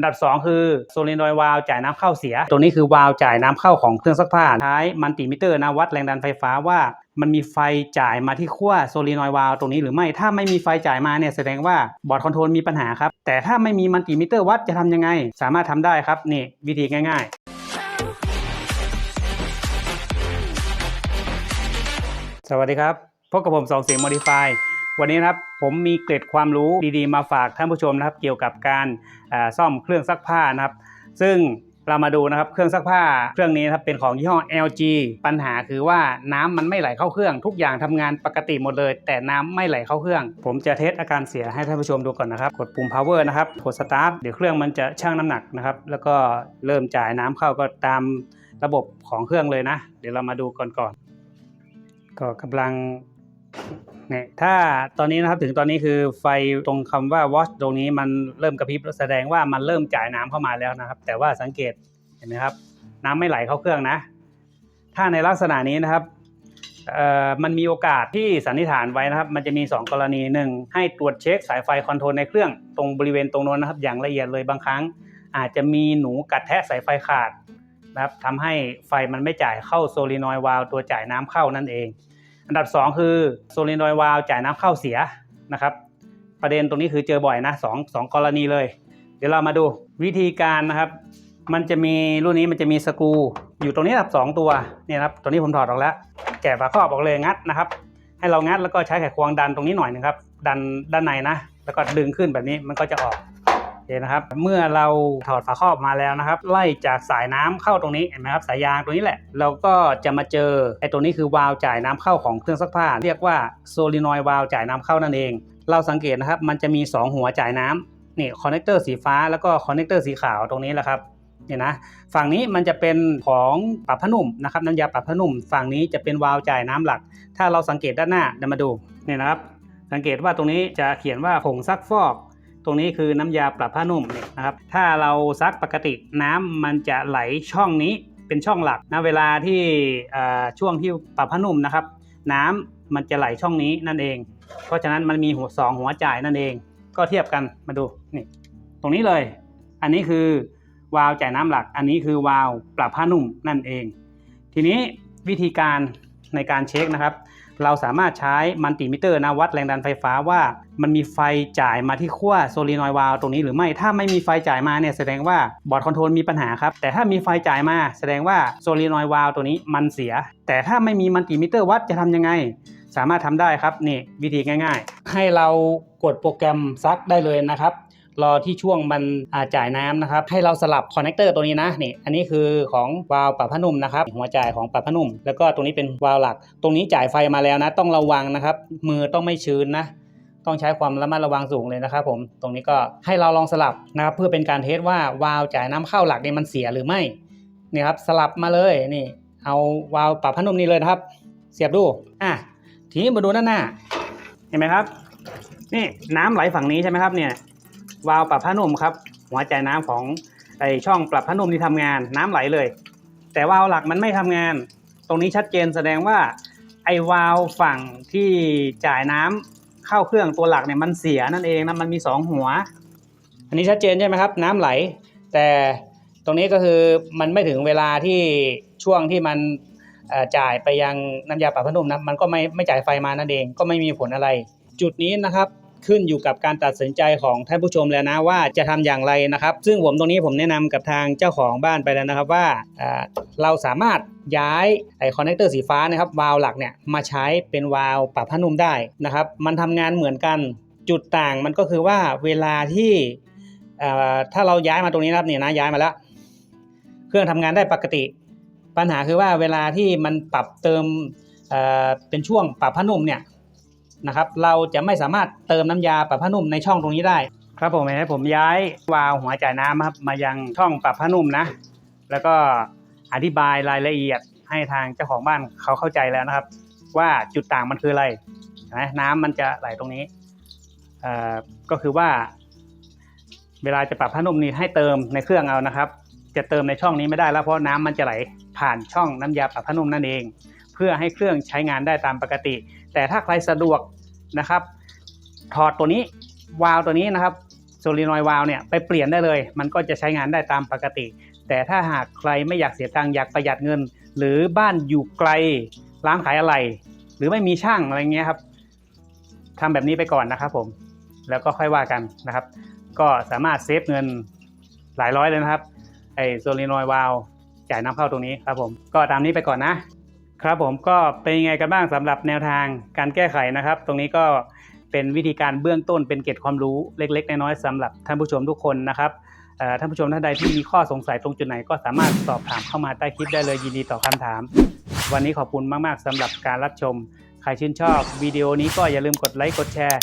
อันดับ 2 คือโซลินอยด์วาล์วจ่ายน้ำเข้าเสีย ตัวนี้คือวาล์วจ่ายน้ำเข้าของเครื่องซักผ้าใช้มัลติมิเตอร์นะวัดแรงดันไฟฟ้าว่ามันมีไฟจ่ายมาที่ขั้วโซลินอยด์วาล์วตรงนี้หรือไม่ ถ้าไม่มีไฟจ่ายมาเนี่ยแสดงว่าบอร์ดคอนโทรลมีปัญหาครับ แต่ถ้าไม่มีมัลติมิเตอร์วัดจะทำยังไง สามารถทำได้ครับ นี่วิธีง่าย ๆ สวัสดีครับ พบกับผมสองเสียง Modify วันนี้นะครับ ผมมีเกร็ดความรู้ดีๆ มาฝากท่านผู้ชมนะครับ เกี่ยวกับการซ่อมเครื่องซักผ้านะครับ ซึ่งเรามาดูนะครับเครื่องซักผ้าเครื่องนี้นะครับเป็นของยี่ห้อ LG ปัญหาคือว่าน้ำมันไม่ไหลเข้าเครื่อง ทุกอย่างทำงานปกติหมดเลย แต่น้ำไม่ไหลเข้าเครื่อง ผมจะเทสอาการเสียให้ท่านผู้ชมดูก่อนนะครับ กดปุ่ม power นะครับกด start เดี๋ยวเครื่องมันจะชั่งน้ำหนักนะครับ แล้วก็เริ่มจ่ายน้ำเข้าก็ตามระบบของเครื่องเลยนะ เดี๋ยวเรามาดูก่อนก่อนก็กำลัง เนี่ยถ้าตอนนี้นะครับถึงตอนนี้คือไฟตรงคำว่า watch ตรงนี้มันเริ่มกระพริบแสดงว่ามันเริ่มจ่ายน้ำเข้ามาแล้วนะครับ แต่ว่าสังเกตเห็นไหมครับ น้ำไม่ไหลเข้าเครื่องนะ ถ้าในลักษณะนี้นะครับเอ่อมันมีโอกาสที่สันนิษฐานไว้นะครับ มันจะมี 2 กรณีหนึ่งให้ตรวจเช็คสายไฟคอนโทรลในเครื่องตรงบริเวณตรงโน้นนะครับ อย่างละเอียดเลยบางครั้ง อาจจะมีหนูกัดแทะสายไฟขาดนะครับทำให้ไฟมันไม่จ่ายเข้าโซลินอยด์วาล์วตัวจ่ายน้ำเข้านั่นเอง อันดับ 2 คือโซลินอยด์วาลจ่ายน้ำเข้าเสียนะครับ ประเด็นตรงนี้คือเจอบ่อยนะสองสองกรณีเลย เดี๋ยวเรามาดูวิธีการนะครับ มันจะมีรุ่นนี้มันจะมีสกรูอยู่ตรงนี้ครับสองตัวเนี่ยครับตัวนี้ผมถอดออกแล้ว แกะฝาครอบออกเลยงัดนะครับ ให้เรางัดแล้วก็ใช้ไขควงดันตรงนี้หน่อยหนึงครับดันด้านในนะ แล้วก็ดึงขึ้นแบบนี้มันก็จะออก เคนะครับ เมื่อเราถอดฝาครอบมาแล้วนะครับ ไล่จากสายน้ำเข้าตรงนี้เห็นไหมครับสายยางตรงนี้แหละ เราก็จะมาเจอไอ้ตัวนี้คือวาล์วจ่ายน้ำเข้าของเครื่องซักผ้า เรียกว่าโซลินอยด์วาล์วจ่ายน้ำเข้านั่นเอง เราสังเกตนะครับมันจะมี 2 หัวจ่ายน้ำนี่คอนเนคเตอร์สีฟ้าแล้วก็คอนเนคเตอร์สีขาวตรงนี้แหละครับเนี่ยนะฝั่งนี้มันจะเป็นของปรับผ้านุ่มนะครับน้ำยาปรับผ้านุ่ม ฝั่งนี้จะเป็นวาล์วจ่ายน้ำหลัก ถ้าเราสังเกตด้านหน้าเดี๋ยวมาดูเนี่ยนะครับ สังเกตว่าตรงนี้จะเขียนว่าผงซักฟอก ตรงนี้คือน้ำยาปรับผ้านุ่มเนี่ยนะครับ ถ้าเราซักปกติน้ำมันจะไหลช่องนี้เป็นช่องหลักนะเวลาที่ช่วงที่ปรับผ้านุ่มนะครับ น้ำมันจะไหลช่องนี้นั่นเอง เพราะฉะนั้นมันมีหัวสองหัวจ่ายนั่นเอง ก็เทียบกันมาดูนี่ตรงนี้เลย อันนี้คือวาล์วจ่ายน้ำหลัก อันนี้คือวาล์วปรับผ้านุ่มนั่นเอง ทีนี้วิธีการในการเช็คนะครับ เราสามารถใช้มัลติมิเตอร์นะวัดแรงดันไฟฟ้าว่า มันมีไฟจ่ายมาที่ขั้วโซลินอยวาล์วตรงนี้หรือไม่ ถ้าไม่มีไฟจ่ายมาเนี่ยแสดงว่าบอร์ดคอนโทรลมีปัญหาครับ แต่ถ้ามีไฟจ่ายมาแสดงว่าโซลินอยวาล์วตัวนี้มันเสีย แต่ถ้าไม่มีมัลติมิเตอร์วัดจะทำยังไง สามารถทำได้ครับนี่วิธีง่าย ๆ ให้เรากดโปรแกรมซักได้เลยนะครับรอที่ช่วงมันจ่ายน้ำนะครับ ให้เราสลับคอนเนคเตอร์ตัวนี้นะนี่อันนี้คือของวาล์วปรับผ้านุ่มนะครับ หัวจ่ายของปรับผ้านุ่ม แล้วก็ตรงนี้เป็นวาล์วหลัก ตรงนี้จ่ายไฟมาแล้วนะ ต้องระวังนะครับ มือต้องไม่ชื้นนะ ต้องใช้ความระมัดระวังสูงเลยนะครับผมตรงนี้ก็ให้เราลองสลับนะครับเพื่อเป็นการเทสว่าวาล์วจ่ายน้ำเข้าหลักเนี่ยมันเสียหรือไม่นี่ครับสลับมาเลยนี่ เอาวาล์วปรับผ้านุ่มนี่เลยนะครับ เสียบดูอะทีนี้มาดูด้านหน้า เห็นไหมครับ นี่น้ำไหลฝั่งนี้ใช่ไหมครับเนี่ยวาล์วปรับผ้านุ่มครับ หัวจ่ายน้ำของไอช่องปรับผ้านุ่มที่ทำงาน น้ำไหลเลย แต่วาล์วหลักมันไม่ทำงาน ตรงนี้ชัดเจนแสดงว่าไอวาล์วฝั่งที่จ่ายน้ำ เข้าเครื่องตัวหลักเนี่ยมันเสียนั่นเองนะมันมีสองหัว อันนี้ชัดเจนใช่ไหมครับ น้ำไหล แต่ตรงนี้ก็คือมันไม่ถึงเวลาที่ช่วงที่มันจ่ายไปยังน้ำยาปรับผ้านุ่มนะมันก็ไม่ไม่จ่ายไฟมานั่นเองก็ไม่มีผลอะไร จุดนี้นะครับ ขึ้นอยู่กับการตัดสินใจของท่านผู้ชมแล้วนะว่าจะทำอย่างไรนะครับ ซึ่งผมตรงนี้ผมแนะนำกับทางเจ้าของบ้านไปแล้วนะครับว่าเราสามารถย้ายไอคอนเนคเตอร์สีฟ้านะครับวาล์วหลักเนี่ยมาใช้เป็นวาล์วปรับผ้านุ่มได้นะครับ มันทำงานเหมือนกันจุดต่างมันก็คือว่าเวลาที่ถ้าเราย้ายมาตรงนี้นะครับเนี่ยนะย้ายมาแล้ว เครื่องทำงานได้ปกติ ปัญหาคือว่าเวลาที่มันปรับเติมเเป็นช่วงปรับผ้านุ่มเนี่ย นะครับ เราจะไม่สามารถเติมน้ำยาปรับผ้านุ่มในช่องตรงนี้ได้ ครับผมเห็นไหมผมย้ายวาล์วหัวจ่ายน้ำครับมายังช่องปรับผ้านุ่มนะ แล้วก็อธิบายรายละเอียดให้ทางเจ้าของบ้านเขาเข้าใจแล้วนะครับ ว่าจุดต่างมันคืออะไรนไหมน้ำมันจะไหลตรงนี้ก็คือว่า เวลาจะปรับผ้านุ่มนี่ให้เติมในเครื่องเอานะครับ จะเติมในช่องนี้ไม่ได้แล้วเพราะน้ำมันจะไหลผ่านช่องน้ำยาปรับผ้านุ่มนั่นเอง เพื่อให้เครื่องใช้งานได้ตามปกติ แต่ถ้าใครสะดวกนะครับ ถอดตัวนี้วาล์วตัวนี้นะครับโซลินอยวาลเนี่ยไปเปลี่ยนได้เลย มันก็จะใช้งานได้ตามปกติ แต่ถ้าหากใครไม่อยากเสียตังค์อยากประหยัดเงิน หรือบ้านอยู่ไกลร้านขายอะไร หรือไม่มีช่างอะไรเงี้ยครับทำแบบนี้ไปก่อนนะครับผมแล้วก็ค่อยว่ากันนะครับ ก็สามารถเซฟเงินหลายร้อยเลยนะครับไอโซลินอยวาลจ่ายน้ำเข้าตรงนี้ครับผม ก็ตามนี้ไปก่อนนะ ครับผมก็เป็นยังไงกันบ้างสำหรับแนวทางการแก้ไขนะครับ ตรงนี้ก็เป็นวิธีการเบื้องต้นเป็นเกร็ดความรู้เล็ก ๆ น้อยๆสำหรับท่านผู้ชมทุกคนนะครับท่านผู้ชมท่านใดที่มีข้อสงสัยตรงจุดไหนก็สามารถสอบถามเข้ามาใต้คลิปได้เลยยินดีตอบคำถาม วันนี้ขอบคุณมากๆสำหรับการรับชม ใครชื่นชอบวิดีโอนี้ก็อย่าลืมกดไลค์กดแชร์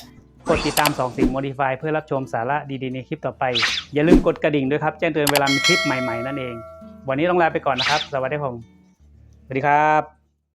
กดติดตาม2สิ่ง Modify เพื่อรับชมสาระดีๆในคลิปต่อไป อย่าลืมกดกระดิ่งด้วยครับ แจ้งเตือนเวลามีคลิปใหม่ๆนั่นเอง วันนี้ต้องลาไปก่อนนะครับ สวัสดีครับผมสวัสดีครับ